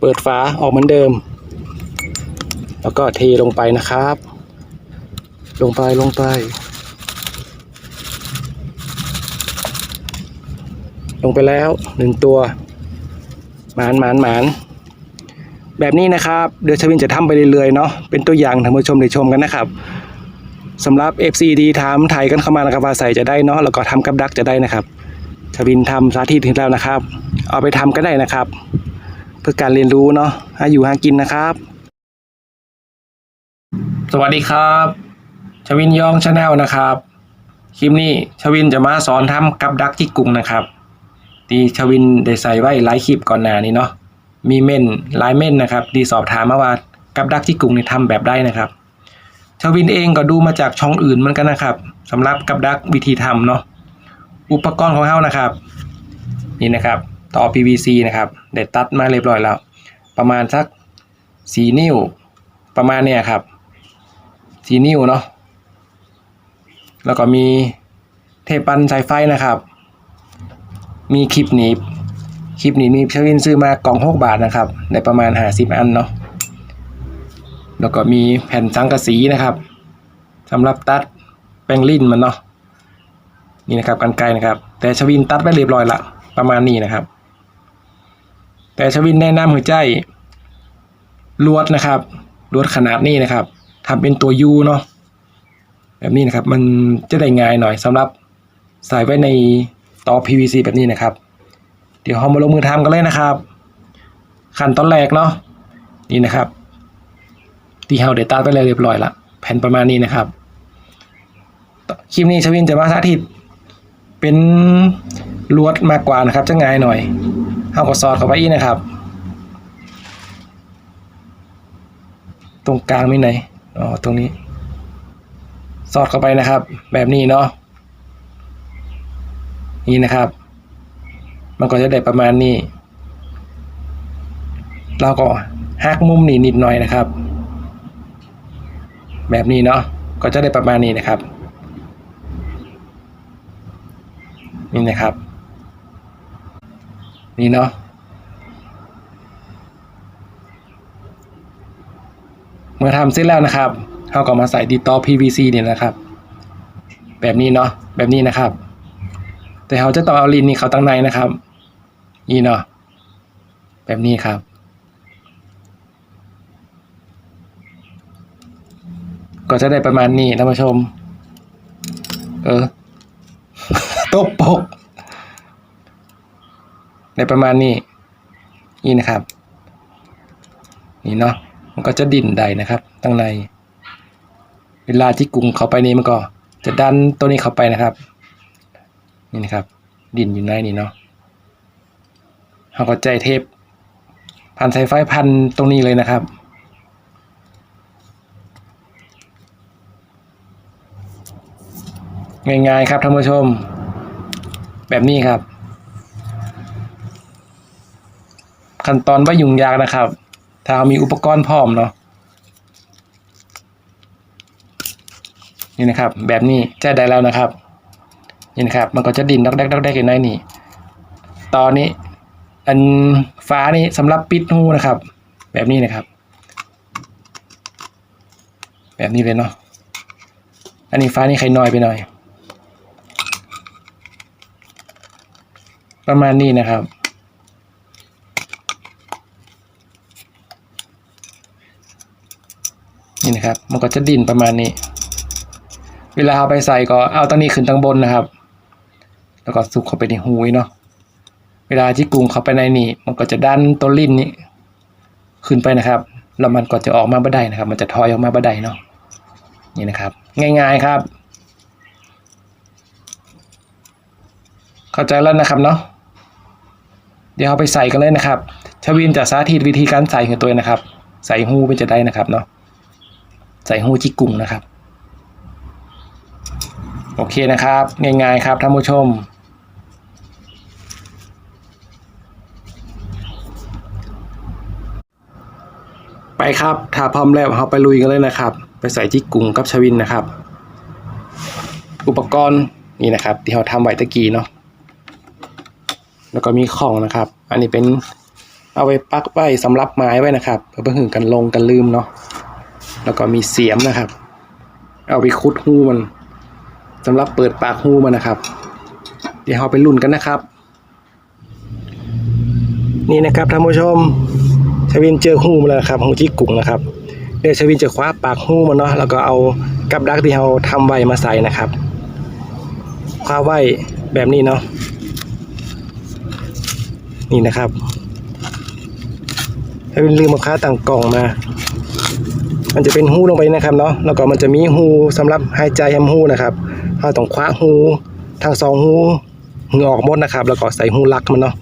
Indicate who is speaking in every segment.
Speaker 1: เปิดฝาออกเหมือนเดิม แล้วก็เทลงไปนะครับ ลงไปลงไป ลงไปแล้วหนึ่งตัว หมานหมานหมานแบบนี้นะครับ เดี๋ยวชวินจะทำไปเรื่อยๆเนาะเป็นตัวอย่างท่านผู้ชมได้ชมกันนะครับสำหรับ FC ดีถามไทยกันเข้ามานะครับว่าใส่จะได้เนาะแล้วก็ทำกับดักจะได้นะครับชวินทำสาธิตถึงแล้วนะครับ เอาไปทำก็ได้นะครับ พื่อการเรียนรู้เนาะหาอยู่หากินนะครับ สวัสดีครับชวินยองชาแนลนะครับคลิปนี้ชวินจะมาสอนทำกับดักที่กรุงนะครับที่ชวินได้ใส่ไว้หลายคลิปก่อนหน้านี้เนาะมีเม่นหลายเม่นนะครับที่สอบถามมาว่ากับดักที่กรุงนี่ทำแบบได้นะครับชวินเองก็ดูมาจากช่องอื่นเหมือนกันนะครับสำหรับกับดักวิธีทำเนาะอุปกรณ์ของเฮานะครับ นี่นะครับ ต่อ PVC นะครับได้ตัดมาเรียบร้อยแล้ว ประมาณสักสีนิ้ว ประมาณเนี่ยครับสีนิ้วเนาะแล้วก็มีเทปปันสายไฟนะครับ มีคลิปหนีบคลิปหนีบมีชวินซื้อมากล่องหกบาทนะครับในประมาณหาสิบอันเนาะแล้วก็มีแผ่นสังกะสีนะครับสำหรับตัดแป้งลิ้นมันเนาะนี่นะครับกันไกลนะครับ แต่ชวินตัดไว้เรียบร้อยละประมาณนี้นะครับ แต่ชวินแนะนำหัวใจลวดนะครับลวดขนาดนี้นะครับทำเป็นตัวยูเนาะแบบนี้นะครับมันจะได้ง่ายหน่อยสำหรับใส่ไว้ในต่อ PVC แบบนี้นะครับ เดี๋ยวเรามาลงมือทำกันเลยนะครับ ขั้นตอนแรกเนาะนี่นะครับที่เราได้ตัดไปแล้วเรียบร้อยละแผ่นประมาณนี้นะครับคลิปนี้ชวินจะมาสาธิตเป็นลวดมากกว่านะครับจะง่ายหน่อย เอาก็ซอดเข้าไปอีกนะครับ ตรงกลางม่ไหนอ๋อตรงนี้ สอดเข้าไปนะครับ แบบนี้เนาะนี่นะครับ มันก็จะได้ประมาณนี้ เราก็หักมุมนี่นิดหน่อยนะครับ แบบนี้เนาะก็จะได้ประมาณนี้นะครับนี่นะครับ นี่เนาะเมื่อทำเสร็จแล้วนะครับเราก็มาใส่ดีต่อ PVC เนี่ยนะครับ แบบนี้เนาะแบบนี้นะครับ แต่เราจะต้อเอาลินนี่เขาตั้งในนะครับ นี่เนาะแบบนี้ครับ ก็จะได้ประมาณนี้ท่านผู้ชม เออตบปก ในประมาณนี้นี่นะครับ นี่เนาะมันก็จะดิ่นได้นะครับตั้งใน เวลาที่กรุงเข้าไปนี้มันก็ จะดันตัวนี้เข้าไปนะครับ นี่นะครับ ดิ่นอยู่ในนี่เนาะเราก็ใจเทปพันสายไฟพันตรงนี้เลยนะครับง่ายๆครับท่านผู้ชม แบบนี้ครับ ขั้นตอนว่ายุ่งยากนะครับ ถ้าเรามีอุปกรณ์พร้อมเนาะนี่นะครับ แบบนี้จะได้แล้วนะครับนี่นะครับ มันก็จะดินดักแดกดักแดกอยู่ในนี่ ตอนนี้ อันฟ้านี่สำหรับปิดหูนะครับ แบบนี้นะครับ แบบนี้เลยเนาะอันนี้ฟ้านี่ใครน้อยไปหน่อย ประมาณนี้นะครับ นี่นะครับ มันก็จะดิ่นประมาณนี้ เวลาเอาไปใส่ก็เอาตั้งนี้ขึ้นตั้งบนนะครับ แล้วก็สุกเข้าไปในหูยเนาะเวลาที่กรุงเข้าไปในนี่ มันก็จะดันตัวลิ้นนี้ขึ้นไปนะครับแล้วมันก็จะออกมาบ่ได้นะครับ มันจะทอยออกมาบ่ได้เนาะนี่นะครับ ง่าย ๆครับ เข้าใจแล้วนะครับเนาะเดี๋ยวเอาไปใส่กันเลยนะครับ ชวินจะสาธิตวิธีการใส่ของตัวนะครับ ใส่หูเป็นจะได้นะครับเนาะ ใส่หูจิกกุ่งนะครับ โอเคนะครับ ง่ายๆครับท่านผู้ชม ไปครับ ถ้าพร้อมแล้วเราไปลุยกันเลยนะครับ ไปใส่จิกกุ่งกับชวินนะครับ อุปกรณ์นี่นะครับ ที่เราทำไว้ตะกี้เนาะแล้วก็มีของนะครับ อันนี้เป็นเอาไว้ปักไว้สำหรับไม้ไว้นะครับ เพื่อเพื่อกันลงกันลืมเนาะ แล้วก็มีเสียมนะครับ เอาไปคุดหูมันสำหรับเปิดปากหูมันนะครับ เดี๋ยวเราไปลุ้นกันนะครับ นี่นะครับท่านผู้ชมชวินเจอหูมาแล้วครับหูที่กุ่งนะครับเดี๋ยวชวินจะคว้าปากหูมันเนาะแล้วก็เอากับดักที่เราทำไว้มาใส่นะครับคว้าไว้แบบนี้เนาะนี่นะครับชวินลืมมาค้าต่างกล่องมา มันจะเป็นหูลงไปนะครับเนาะแล้วก็มันจะมีหูสำหรับหายใจแฮมหูนะครับเราต้องคว้าหูทั้งสองหูเหงออกหมดนะครับ แล้วก็ใส่หูลักมันเนาะ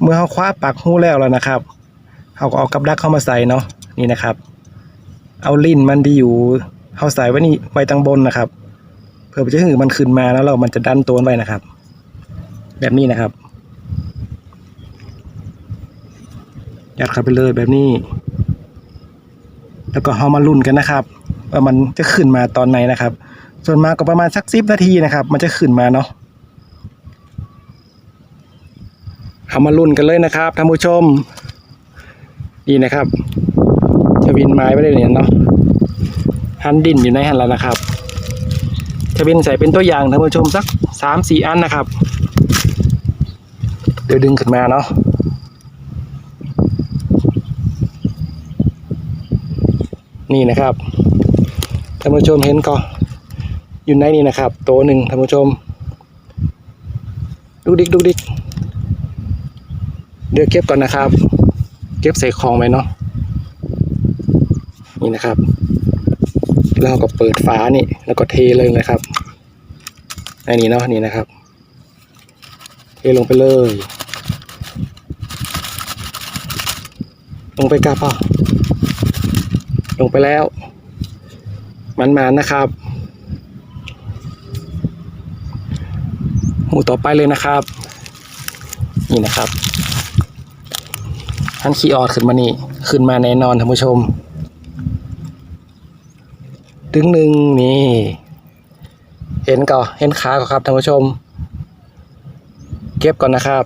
Speaker 1: เมื่อเขาคว้าปากหูแล้วแล้วนะครับเขาก็เอากับดักเข้ามาใส่เนาะนี่นะครับ เอาลิ้นมันที่อยู่เขาใส่ไว้นี่ไว้ตังบนนะครับเพื่อจะให้มันขึ้นมาแล้วเรามันจะดันตัวไว้นะครับ แบบนี้นะครับยัดเข้าไปเลยแบบนี้ แล้วก็เขามาลุ้นกันนะครับว่ามันจะขึ้นมาตอนไหนนะครับ ส่วนมากก็ประมาณสักสิบนาทีนะครับ มันจะขึ้นมาเนาะเอามาลุ้นกันเลยนะครับท่านผู้ชมนี่นะครับ จะวินไม้ไว้เลยเนี่ยเนาะหันดินอยู่ในหันแล้วนะครับ จะวินใส่เป็นตัวอย่างท่านผู้ชมสักสามสี่อันนะครับ เดี๋ยวดึงขึ้นมาเนาะ นี่นะครับท่านผู้ชมเห็นก็อยู่ในนี่นะครับ ตัวหนึ่งท่านผู้ชมดูดิกดูดิกเดี๋ยวเก็บก่อนนะครับ เก็บใส่คลองไว้เนาะนี่นะครับแล้วเราก็เปิดฝานี่ แล้วก็เทเลยนะครับในนี้เนาะนี่นะครับ เทลงไปเลย ลงไปกาป่ะ ลงไปแล้ว มันมานะครับหมูต่อไปเลยนะครับ นี่นะครับท่านขี้ออดขึ้นมานี่ ขึ้นมาแน่นอนท่านผู้ชม ดึงหนึ่งนี่ เห็นก่อนเห็นขาก่อครับท่านผู้ชม เก็บก่อนนะครับ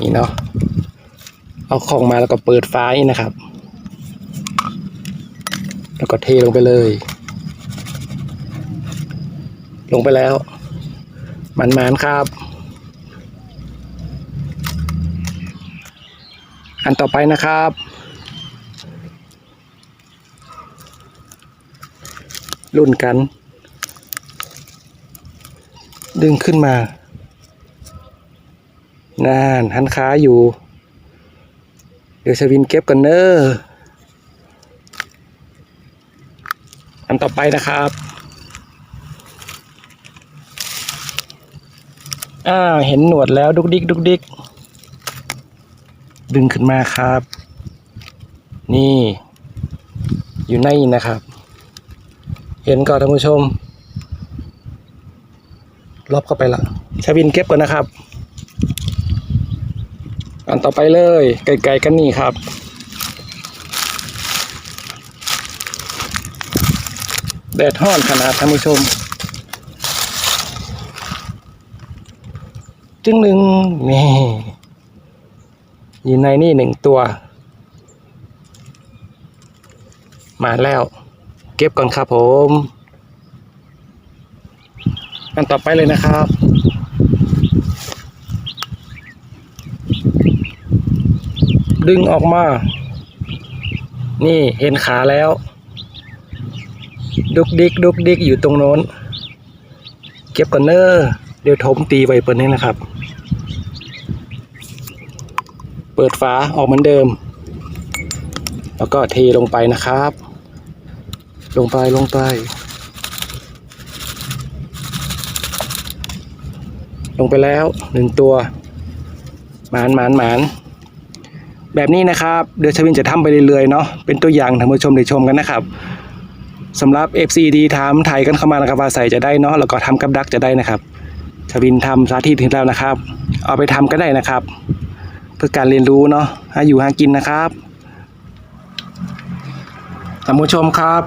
Speaker 1: นี่เนาะเอาของมาแล้วก็เปิดฟ้านี่นะครับ แล้วก็เทลงไปเลย ลงไปแล้ว มันมานครับ อันต่อไปนะครับ รุ่นกัน ดึงขึ้นมานานหันขาอยู่ เดี๋ยวชวินเก็บกันเนอร์ อันต่อไปนะครับ อ้าว เห็นหนวดแล้วดุกดิกดุกดิกดึงขึ้นมาครับ นี่ อยู่ในนะครับ เห็นก่อนท่านผู้ชมรอบเข้าไปละชาวินเก็บก่อนนะครับ อันต่อไปเลย ไกลๆกันนี่ครับ แดดห้อนขนาดท่านผู้ชม จึงหนึ่งนี่อยู่ในนี่หนึ่งตัว มาแล้ว เก็บก่อนครับผมอันต่อไปเลยนะครับดึงออกมา นี่เห็นขาแล้ว ดุกดิกดุกดิกอยู่ตรงโน้น เก็บก่อนเนอร์เดี๋ยวทมตีไวเปิดนี้นะครับ เปิดฝาออกเหมือนเดิม แล้วก็เทลงไปนะครับ ลงไปลงไป ลงไปแล้วหนึ่งตัว หมานหมานหมานแบบนี้นะครับ เดี๋ยวชวินจะทำไปเรื่อยๆเนาะเป็นตัวอย่างท่านผู้ชมได้ชมกันนะครับ สำหรับ FC ดีถามไทยกันเข้ามานะครับว่าใส่จะได้เนาะแล้วก็ทำกับดักจะได้นะครับชวินทำสาธิตถึงแล้วนะครับ เอาไปทำก็ได้นะครับ เพื่อการเรียนรู้เนาะหาอยู่หากินนะครับท่านผู้ชมครับ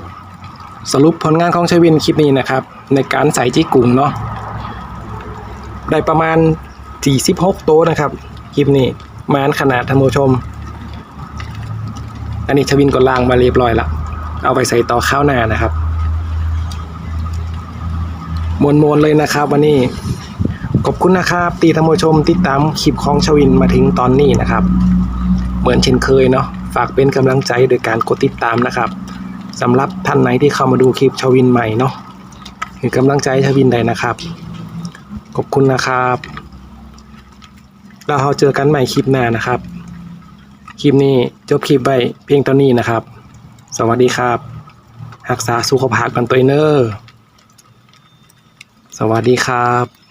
Speaker 1: สรุปผลงานของชวินคลิปนี้นะครับ ในการใส่จี้กุ้งเนาะได้ประมาณสี่สิบหกโตวนะครับคลิปนี้มานขนาดท่านผู้ชม อันนี้ชวินก็ล้างมาเรียบร้อยละ เอาไปใส่ต่อข้าวหน้านะครับมวนมวนๆเลยนะครับ วันนี้ขอบคุณนะครับ ตีท่านผู้ชมติดตามคลิปของชวินมาถึงตอนนี้นะครับ เหมือนเช่นเคยเนาะฝากเป็นกำลังใจโดยการกดติดตามนะครับสำหรับท่านไหนที่เข้ามาดูคลิปชวินใหม่เนาะคือกำลังใจชวินได้นะครับขอบคุณนะครับเราเจอกันใหม่คลิปหน้านะครับ คลิปนี้จบคลิปไว้เพียงเท่านี้นะครับ สวัสดีครับ รักษาสุขภาพกันตัวเองเนอร์ สวัสดีครับ